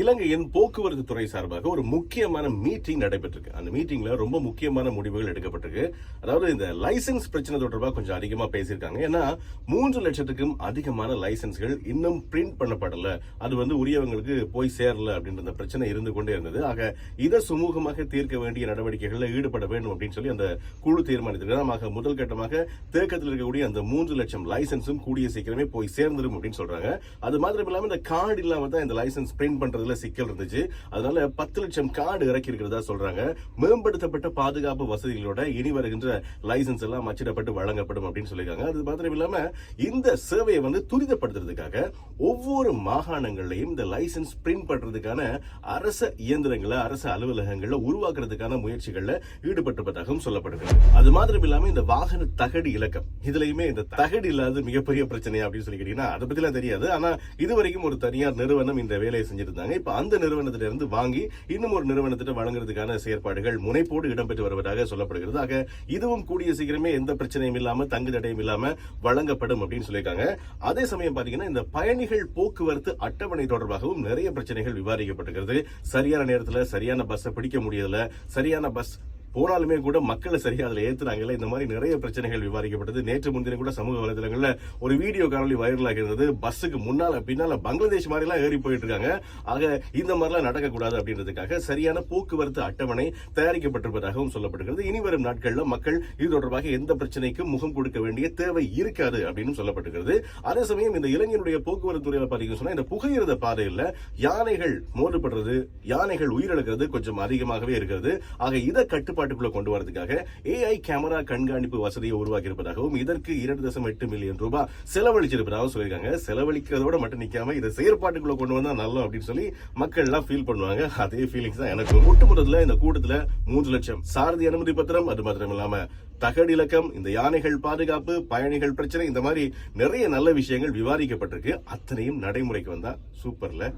இலங்கையின் போக்குவரத்து துறை சார்பாக ஒரு முக்கியமான மீட்டிங் நடைபெற்றிருக்கு. அந்த மீட்டிங்ல ரொம்ப முக்கியமான முடிவுகள் எடுக்கப்பட்டிருக்கு. அதாவது இந்த லைசென்ஸ் பிரச்சனை தொடர்பாக கொஞ்சம் அதிகமா பேசியிருக்காங்க. ஏன்னா மூன்று லட்சத்துக்கும் அதிகமான லைசென்ஸ்கள் இன்னும் பிரிண்ட் பண்ணப்படல. அது வந்து உரியவங்களுக்கு போய் சேரல அப்படின்ற அந்த பிரச்சனை இருந்து கொண்டே இருந்தது. ஆக இதை சுமூகமாக தீர்க்க வேண்டிய நடவடிக்கைகளில் ஈடுபட வேண்டும் அப்படின்னு சொல்லி அந்த குழு தீர்மானித்திருக்கிறார் ஆக முதல் கட்டமாக தேக்கத்தில் இருக்கக்கூடிய அந்த மூன்று லட்சம் லைசன்ஸும் கூடிய சீக்கிரமே போய் சேர்ந்துடும் அப்படின்னு சொல்றாங்க. அது மாத்திரம் இல்லாமல் இந்த கார்டு இல்லாம தான் இந்த லைசன்ஸ் பிரிண்ட் பண்றது பண்றதுல சிக்கல் இருந்துச்சு. அதனால பத்து லட்சம் கார்டு இறக்கி இருக்கிறதா சொல்றாங்க. மேம்படுத்தப்பட்ட பாதுகாப்பு வசதிகளோட இனி வருகின்ற லைசன்ஸ் எல்லாம் அச்சிடப்பட்டு வழங்கப்படும் அப்படின்னு சொல்லியிருக்காங்க. அது மாத்திரம் இல்லாம இந்த சேவையை வந்து துரிதப்படுத்துறதுக்காக ஒவ்வொரு மாகாணங்களையும் இந்த லைசன்ஸ் பிரிண்ட் பண்றதுக்கான அரச இயந்திரங்களை அரசு அலுவலகங்கள்ல உருவாக்குறதுக்கான முயற்சிகள்ல ஈடுபட்டிருப்பதாகவும் சொல்லப்படுகிறது. அது மாத்திரம் இல்லாம இந்த வாகன தகடு இலக்கம். இதுலயுமே இந்த தகடு இல்லாத மிகப்பெரிய பிரச்சனை அப்படின்னு சொல்லி கேட்டீங்கன்னா அதை பத்திலாம் தெரியாது. ஆனா இதுவரைக்கும் ஒரு தனியார் நிறுவனம் இந்த வேலையை செஞ்சிருந்தாங்க. இப்போ அந்த நிறுவனத்தில இருந்து வாங்கி இன்னும் ஒரு நிறுவனத்திட்ட வழங்குறதுக்கான செயற்பாடுகள் முனைப்போடு இடம்பெற்று வருவதாக சொல்லப்படுகிறது. ஆக இதுவும் கூடிய சீக்கிரமே எந்த பிரச்சனையும் இல்லாம தங்கு தடையும் இல்லாம வழங்கப்படும் அப்படின்னு சொல்லியிருக்காங்க. அதே சமயம் பாத்தீங்கன்னா இந்த பயணிகள் போக்குவரத்து அட்டவணை தொடர்பாகவும் நிறைய பிரச்சனைகள் விவாதிக்கப்பட்டிருக்கிறது. சரியான நேரத்தில் சரியான பஸ்ஸை பிடிக்க முடியல சரியான பஸ் போனாலுமே கூட மக்களை சரியா அதில் ஏற்றுறாங்கல்ல இந்த மாதிரி நிறைய பிரச்சனைகள் விவாதிக்கப்பட்டது நேற்று முன்தினம் கூட சமூக வலைதளங்களில் ஒரு வீடியோ காணொலி வைரலாக இருந்தது. பஸ்ஸுக்கு முன்னால் பின்னால் பங்களாதேஷ் மாதிரிலாம் ஏறி போயிட்டு இருக்காங்க. ஆக இந்த மாதிரிலாம் நடக்கக்கூடாது அப்படின்றதுக்காக சரியான போக்குவரத்து அட்டவணை தயாரிக்கப்பட்டிருப்பதாகவும் சொல்லப்படுகிறது இனி வரும் நாட்களில் மக்கள் இது தொடர்பாக எந்த பிரச்சனைக்கும் முகம் கொடுக்க வேண்டிய தேவை இருக்காது அப்படின்னு சொல்லப்பட்டிருக்கிறது. அதே சமயம் இந்த இளைஞருடைய போக்குவரத்து துறையில் பார்த்தீங்கன்னு சொன்னால் இந்த புகையிரத பாதையில் யானைகள் மோதப்படுறது யானைகள் உயிரிழக்கிறது கொஞ்சம் அதிகமாகவே இருக்கிறது. ஆக இதை கட்டுப்பாடு கட்டுப்பாட்டுக்குள்ள கொண்டு வரதுக்காக ஏஐ கேமரா கண்காணிப்பு வசதியை உருவாக்கி இருப்பதாகவும் இதற்கு இரண்டு தசம் எட்டு மில்லியன் ரூபாய் செலவழிச்சிருப்பதாகவும் சொல்லியிருக்காங்க. செலவழிக்கிறதோட மட்டும் நிற்காம இதை செயற்பாட்டுக்குள்ள கொண்டு வந்தா நல்லா அப்படின்னு சொல்லி மக்கள் எல்லாம் ஃபீல் பண்ணுவாங்க. அதே ஃபீலிங்ஸ் தான் எனக்கு. ஒட்டுமொத்தத்தில் இந்த கூட்டத்தில் மூன்று லட்சம். சாரதி அனுமதி பத்திரம் அது மாத்திரம் இல்லாம தகடு இலக்கம் இந்த யானைகள் பாதுகாப்பு பயணிகள் பிரச்சனை இந்த மாதிரி நிறைய நல்ல விஷயங்கள் விவாதிக்கப்பட்டிருக்கு. அத்தனையும் நடைமுறைக்கு வந்தா சூப்பர்ல.